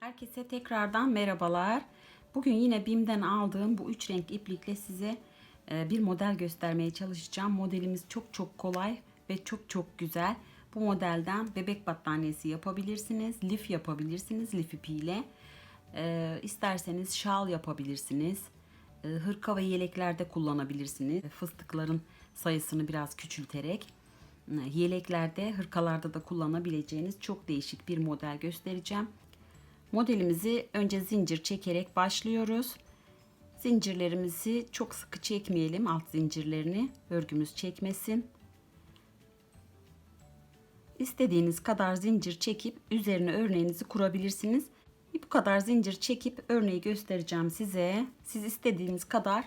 Herkese tekrardan merhabalar. Bugün yine BİM'den aldığım bu üç renk iplikle size e, bir model göstermeye çalışacağım. Modelimiz çok çok kolay ve çok çok güzel. Bu modelden bebek battaniyesi yapabilirsiniz, lif yapabilirsiniz lif ipiyle. E, isterseniz şal yapabilirsiniz. E, hırka ve yeleklerde kullanabilirsiniz. Fıstıkların sayısını biraz küçülterek yeleklerde, hırkalarda da kullanabileceğiniz çok değişik bir model göstereceğim. Modelimizi önce zincir çekerek başlıyoruz. Zincirlerimizi çok sıkı çekmeyelim alt zincirlerini. Örgümüz çekmesin. İstediğiniz kadar zincir çekip üzerine örneğinizi kurabilirsiniz. Bu kadar zincir çekip örneği göstereceğim size. Siz istediğiniz kadar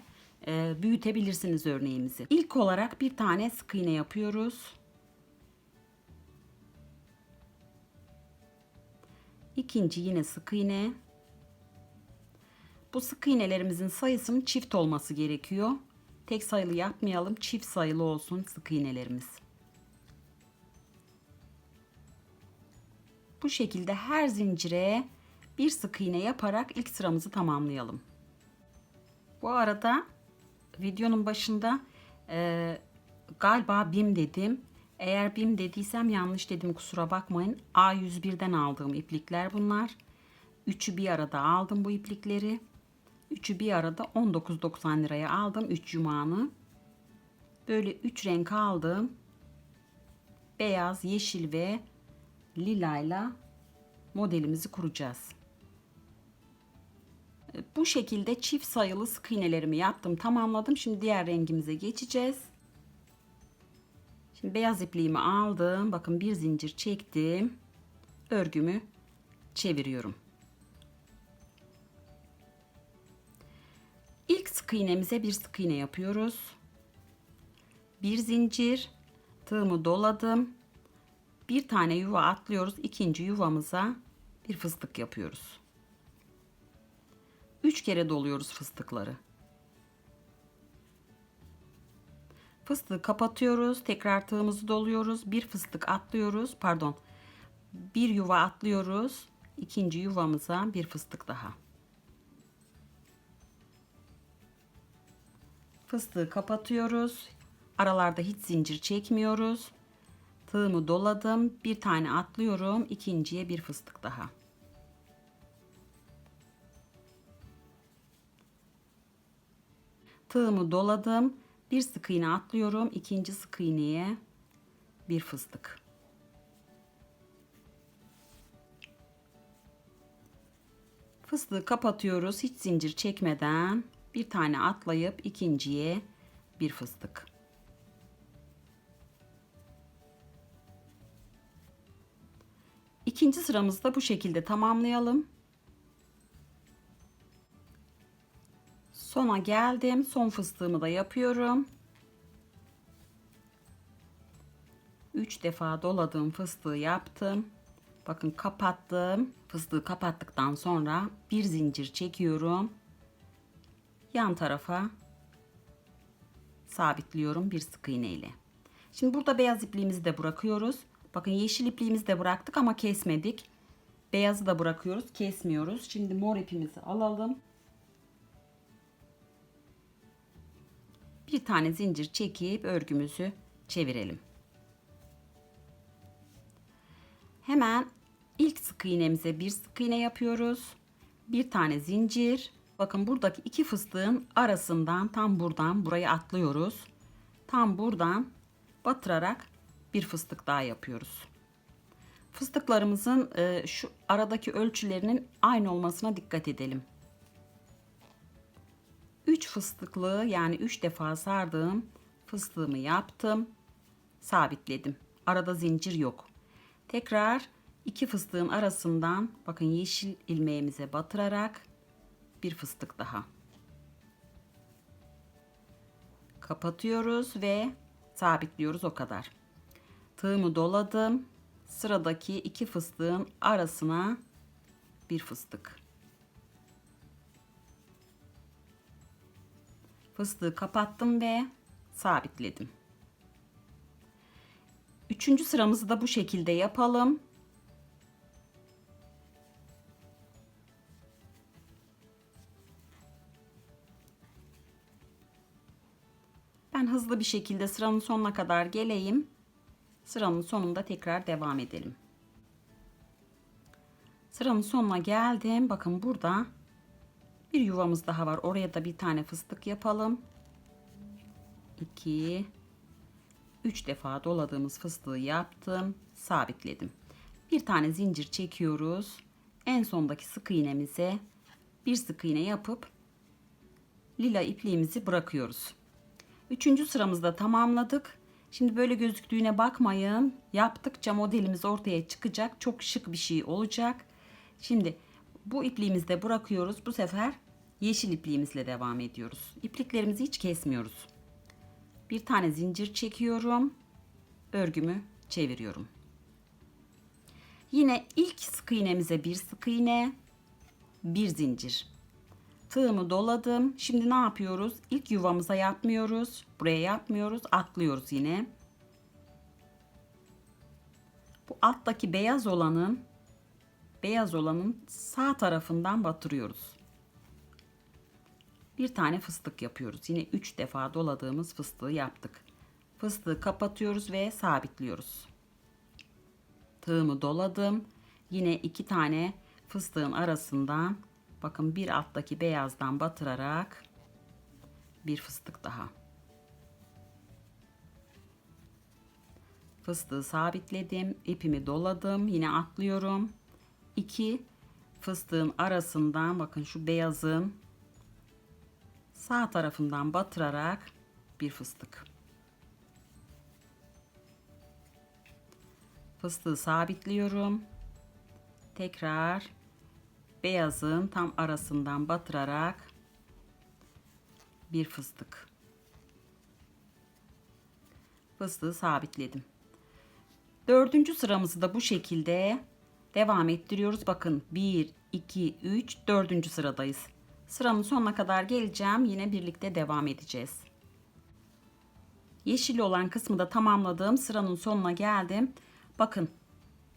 e, büyütebilirsiniz örneğimizi. İlk olarak bir tane sık iğne yapıyoruz. İkinci yine sık iğne. Bu sık iğnelerimizin sayısının çift olması gerekiyor. Tek sayılı yapmayalım, çift sayılı olsun sık iğnelerimiz. Bu şekilde her zincire bir sık iğne yaparak ilk sıramızı tamamlayalım. Bu arada videonun başında e, galiba bim dedim. Eğer BİM dediysem yanlış dedim kusura bakmayın. A101'den aldığım iplikler bunlar. Üçü bir arada aldım bu iplikleri. Üçü bir arada 19.90 liraya aldım 3 yumağını. Böyle 3 renk aldım. Beyaz, yeşil ve lilayla modelimizi kuracağız. Bu şekilde çift sayılı sık iğnelerimi yaptım, tamamladım. Şimdi diğer rengimize geçeceğiz. Şimdi beyaz ipliğimi aldım. Bakın bir zincir çektim. Örgümü çeviriyorum. İlk sık iğnemize bir sık iğne yapıyoruz. Bir zincir, tığımı doladım. Bir tane yuva atlıyoruz. İkinci yuvamıza bir fıstık yapıyoruz. Üç kere doluyoruz fıstıkları. Fıstığı kapatıyoruz. Tekrar tığımızı doluyoruz. Bir fıstık atlıyoruz. Pardon. Bir yuva atlıyoruz. İkinci yuvamıza bir fıstık daha. Fıstığı kapatıyoruz. Aralarda hiç zincir çekmiyoruz. Tığımı doladım. Bir tane atlıyorum. İkinciye bir fıstık daha. Tığımı doladım. Bir sık iğne atlıyorum. ikinci sık iğneye bir fıstık. Fıstığı kapatıyoruz. Hiç zincir çekmeden bir tane atlayıp ikinciye bir fıstık. İkinci sıramızı da bu şekilde tamamlayalım. Sona geldim. Son fıstığımı da yapıyorum. 3 defa doladığım fıstığı yaptım. Bakın kapattım. Fıstığı kapattıktan sonra bir zincir çekiyorum. Yan tarafa sabitliyorum bir sık iğne ile. Şimdi burada beyaz ipliğimizi de bırakıyoruz. Bakın yeşil ipliğimizi de bıraktık ama kesmedik. Beyazı da bırakıyoruz, kesmiyoruz. Şimdi mor ipimizi alalım. Bir tane zincir çekip örgümüzü çevirelim. Hemen ilk sık iğnemize bir sık iğne yapıyoruz. Bir tane zincir. Bakın buradaki iki fıstığın arasından tam buradan buraya atlıyoruz. Tam buradan batırarak bir fıstık daha yapıyoruz. Fıstıklarımızın e, şu aradaki ölçülerinin aynı olmasına dikkat edelim. 3 fıstıklı yani 3 defa sardığım fıstığımı yaptım. Sabitledim. Arada zincir yok. Tekrar iki fıstığın arasından bakın yeşil ilmeğimize batırarak bir fıstık daha. Kapatıyoruz ve sabitliyoruz o kadar. Tığımı doladım. Sıradaki iki fıstığın arasına bir fıstık. fıstığı kapattım ve sabitledim. Üçüncü sıramızı da bu şekilde yapalım. Ben hızlı bir şekilde sıramın sonuna kadar geleyim. Sıramın sonunda tekrar devam edelim. Sıramın sonuna geldim. Bakın burada bir yuvamız daha var. Oraya da bir tane fıstık yapalım. 2 3 defa doladığımız fıstığı yaptım. Sabitledim. Bir tane zincir çekiyoruz. En sondaki sık iğnemize bir sık iğne yapıp lila ipliğimizi bırakıyoruz. Üçüncü sıramızda tamamladık. Şimdi böyle gözüktüğüne bakmayın. Yaptıkça modelimiz ortaya çıkacak. Çok şık bir şey olacak. Şimdi bu ipliğimizi de bırakıyoruz. Bu sefer yeşil ipliğimizle devam ediyoruz. İpliklerimizi hiç kesmiyoruz. Bir tane zincir çekiyorum. Örgümü çeviriyorum. Yine ilk sık iğnemize bir sık iğne, bir zincir. Tığımı doladım. Şimdi ne yapıyoruz? İlk yuvamıza yapmıyoruz. Buraya yapmıyoruz. Atlıyoruz yine. Bu alttaki beyaz olanın beyaz olanın sağ tarafından batırıyoruz. Bir tane fıstık yapıyoruz. Yine 3 defa doladığımız fıstığı yaptık. Fıstığı kapatıyoruz ve sabitliyoruz. Tığımı doladım. Yine iki tane fıstığın arasından bakın bir alttaki beyazdan batırarak bir fıstık daha. Fıstığı sabitledim. ipimi doladım. Yine atlıyorum. 2 fıstığın arasından bakın şu beyazın sağ tarafından batırarak bir fıstık. Fıstığı sabitliyorum. Tekrar beyazın tam arasından batırarak bir fıstık. Fıstığı sabitledim. Dördüncü sıramızı da bu şekilde devam ettiriyoruz. Bakın 1, 2, 3, dördüncü sıradayız. Sıranın sonuna kadar geleceğim. Yine birlikte devam edeceğiz. Yeşil olan kısmı da tamamladım. Sıranın sonuna geldim. Bakın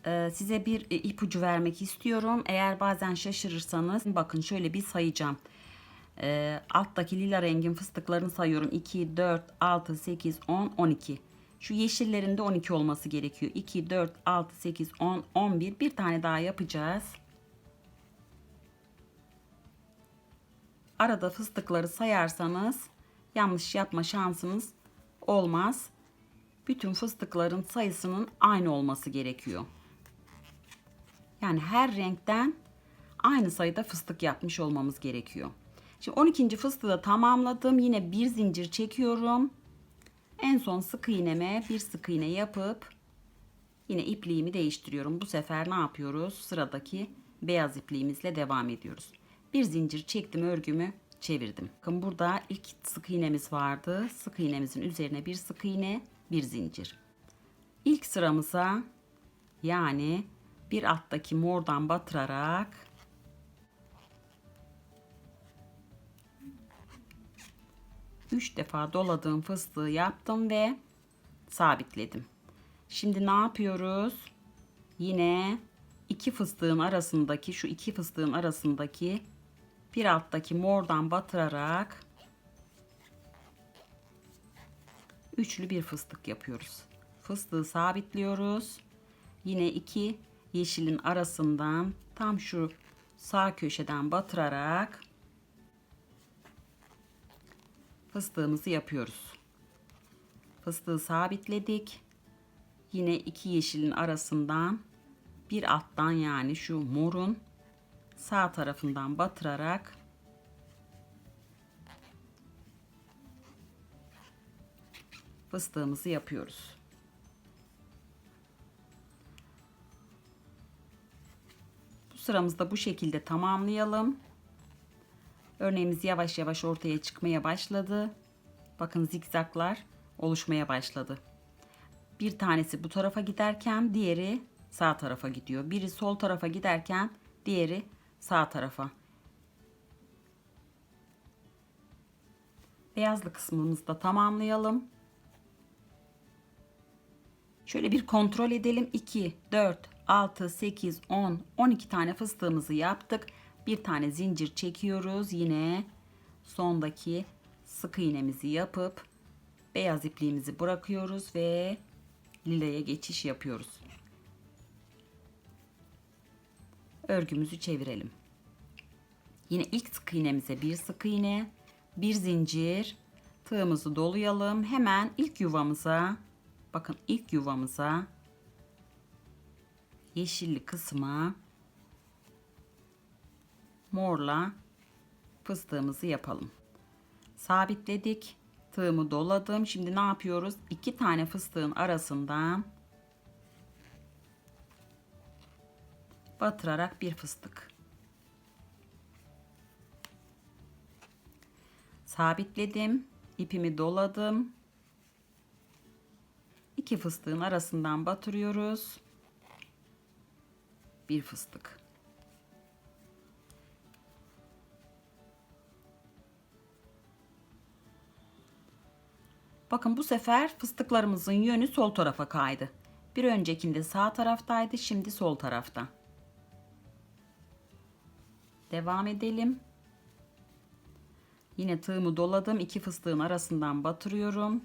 e, size bir e, ipucu vermek istiyorum. Eğer bazen şaşırırsanız bakın şöyle bir sayacağım. E, alttaki lila rengin fıstıklarını sayıyorum. 2, 4, 6, 8, 10, 12. Şu yeşillerin de 12 olması gerekiyor. 2, 4, 6, 8, 10, 11. Bir tane daha yapacağız. Arada fıstıkları sayarsanız yanlış yapma şansınız olmaz. Bütün fıstıkların sayısının aynı olması gerekiyor. Yani her renkten aynı sayıda fıstık yapmış olmamız gerekiyor. Şimdi 12. fıstığı da tamamladım. Yine bir zincir çekiyorum. En son sık iğneme bir sık iğne yapıp yine ipliğimi değiştiriyorum. Bu sefer ne yapıyoruz? Sıradaki beyaz ipliğimizle devam ediyoruz. Bir zincir çektim örgümü çevirdim. Bakın burada ilk sık iğnemiz vardı. Sık iğnemizin üzerine bir sık iğne, bir zincir. İlk sıramıza yani bir alttaki mordan batırarak üç defa doladığım fıstığı yaptım ve sabitledim. Şimdi ne yapıyoruz? Yine iki fıstığın arasındaki şu iki fıstığın arasındaki bir alttaki mordan batırarak üçlü bir fıstık yapıyoruz. Fıstığı sabitliyoruz. Yine iki yeşilin arasından tam şu sağ köşeden batırarak fıstığımızı yapıyoruz. Fıstığı sabitledik. Yine iki yeşilin arasından bir alttan yani şu morun sağ tarafından batırarak fıstığımızı yapıyoruz. Bu sıramızda bu şekilde tamamlayalım. Örneğimiz yavaş yavaş ortaya çıkmaya başladı. Bakın zikzaklar oluşmaya başladı. Bir tanesi bu tarafa giderken diğeri sağ tarafa gidiyor. Biri sol tarafa giderken diğeri sağ tarafa. Beyazlı kısmımızı da tamamlayalım. Şöyle bir kontrol edelim. 2, 4, 6, 8, 10, 12 tane fıstığımızı yaptık. Bir tane zincir çekiyoruz. Yine sondaki sık iğnemizi yapıp Beyaz ipliğimizi bırakıyoruz ve lilaya geçiş yapıyoruz. Örgümüzü çevirelim. Yine ilk sık iğnemize bir sık iğne, bir zincir, tığımızı dolayalım. Hemen ilk yuvamıza, bakın ilk yuvamıza yeşilli kısma morla fıstığımızı yapalım. Sabitledik. Tığımı doladım. Şimdi ne yapıyoruz? İki tane fıstığın arasından batırarak bir fıstık. Sabitledim. ipimi doladım. İki fıstığın arasından batırıyoruz. Bir fıstık. Bakın bu sefer fıstıklarımızın yönü sol tarafa kaydı. Bir öncekinde sağ taraftaydı, şimdi sol tarafta. Devam edelim. Yine tığımı doladım. iki fıstığın arasından batırıyorum.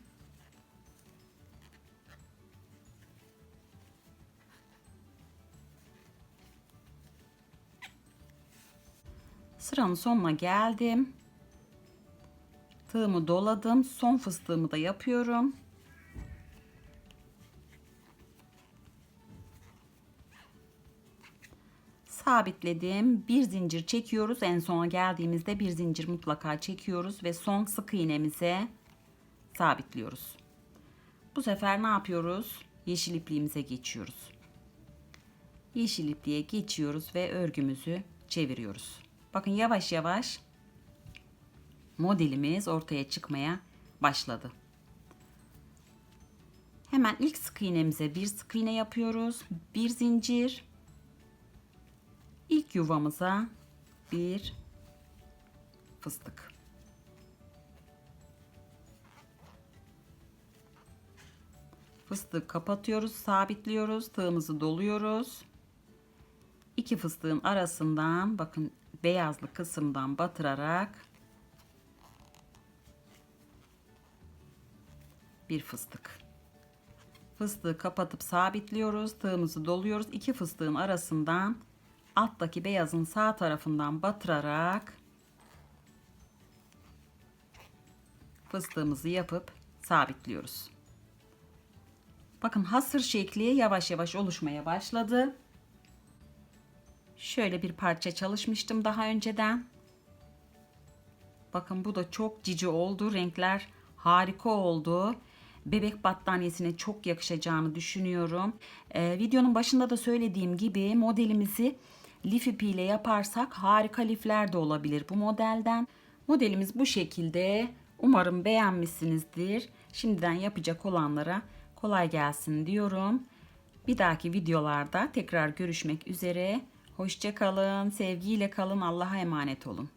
Sıranın sonuna geldim. Tığımı doladım. Son fıstığımı da yapıyorum. Sabitledim. Bir zincir çekiyoruz. En sona geldiğimizde bir zincir mutlaka çekiyoruz ve son sık iğnemize sabitliyoruz. Bu sefer ne yapıyoruz? Yeşil ipliğimize geçiyoruz. Yeşil ipliğe geçiyoruz ve örgümüzü çeviriyoruz. Bakın yavaş yavaş modelimiz ortaya çıkmaya başladı. Hemen ilk sık iğnemize bir sık iğne yapıyoruz. Bir zincir. İlk yuvamıza bir fıstık. Fıstığı kapatıyoruz, sabitliyoruz, tığımızı doluyoruz. İki fıstığın arasından bakın beyazlı kısımdan batırarak bir fıstık. Fıstığı kapatıp sabitliyoruz. Tığımızı doluyoruz. İki fıstığın arasından alttaki beyazın sağ tarafından batırarak fıstığımızı yapıp sabitliyoruz. Bakın hasır şekli yavaş yavaş oluşmaya başladı. Şöyle bir parça çalışmıştım daha önceden. Bakın bu da çok cici oldu. Renkler harika oldu bebek battaniyesine çok yakışacağını düşünüyorum. Ee, videonun başında da söylediğim gibi modelimizi lif ipiyle yaparsak harika lifler de olabilir bu modelden. Modelimiz bu şekilde. Umarım beğenmişsinizdir. Şimdiden yapacak olanlara kolay gelsin diyorum. Bir dahaki videolarda tekrar görüşmek üzere. Hoşçakalın, sevgiyle kalın, Allah'a emanet olun.